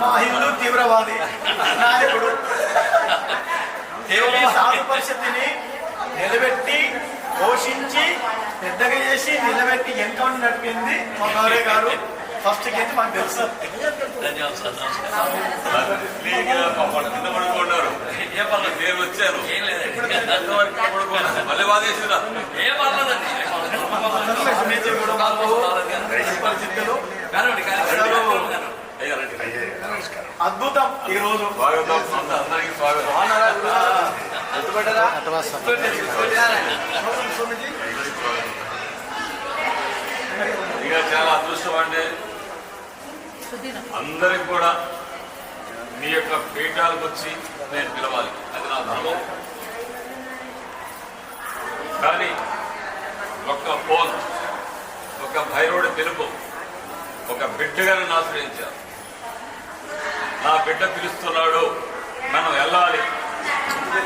మా తీవ్రవాది నాయకుడు దేవుని పరిస్థితిని నిలబెట్టి పోషించి పెద్దగా చేసి నిలబెట్టి ఎన్కౌంటర్ నడిపింది మా గౌరే గారు ఫస్ట్ అయితే మాకు తెలుసు ఏ పర్లేదు నేను వచ్చాను ఏం లేదండి మళ్ళీ బాధేసిందా ఏ పర్లేదండి అద్భుతం. ఈ రోజు స్వాగతం. అందరికీ స్వాగతం. ఇక చాలా అదృష్టం అండి. అందరికి కూడా మీ యొక్క పీఠాలకు వచ్చి నేను పిలవాలి. అది నా ధర్మం. కానీ ఒక్క ఫోన్ ఒక భైరవుడి పిలుపు ఒక బిడ్డగా నన్ను ఆశ్రయించారు నా బిడ్డ పిలుస్తున్నాడు. మనం వెళ్ళాలి.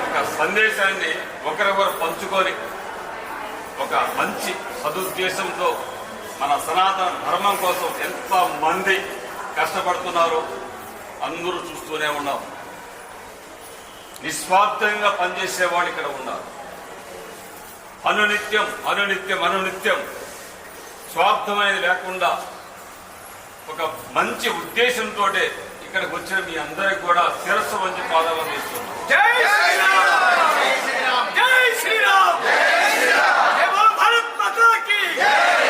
ఒక సందేశాన్ని ఒకరికొకరు పంచుకొని ఒక మంచి సదుద్దేశంతో మన సనాతన ధర్మం కోసం ఎంతమంది కష్టపడుతున్నారు అందరూ చూస్తూనే ఉన్నాం. నిస్వార్థంగా పనిచేసేవాడు ఇక్కడ ఉన్నారు. అనునిత్యం అనునిత్యం అనునిత్యం. స్వార్థమైనది లేకుండా ఒక మంచి ఉద్దేశంతో ఇక్కడికి వచ్చిన మీ అందరికి కూడా శిరస్సు మంచి పాదాలు ఇస్తున్నాం జై శ్రీరామ్ జై శ్రీరామ్ జై బోలో భారత్ మాతా కీ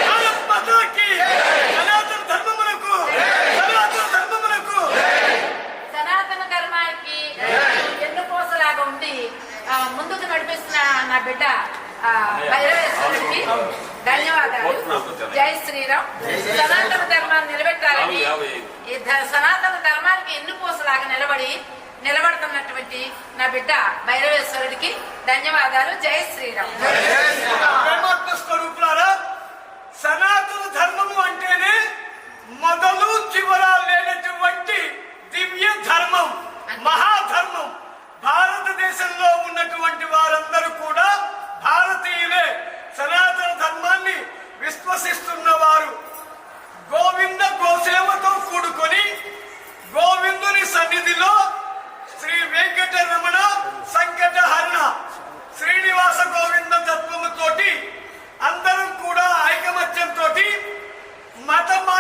భారత్ మాతా కీ సనాతన ధర్మమునకు సనాతన ధర్మమునకు సనాతన ధర్మానికి ఎన్నుకోసలాగా ఉండి ఆ, ముందుకు నడిపిస్తున్న నా బిడ్డ ఆ, భైరవేశ్వరుడికి ధన్యవాదాలు. జై శ్రీరామ్. సనాతన ధర్మాన్ని నిలబెట్టాలని ఈ సనాతన ధర్మానికి ఎన్నుకోసలాగా నిలబడి నిలబడుతున్నటువంటి నా బిడ్డ భైరవేశ్వరుడికి ధన్యవాదాలు. జై శ్రీరామ్. విశ్వసిస్తున్న వారు గోవింద గోసేవతో కూడుకొని గోవిందుని సన్నిధిలో శ్రీ వెంకటరమణ సంకటహరణ శ్రీనివాస గోవింద తత్వముతోటి అందరం కూడా ఐకమత్యంతో మతమా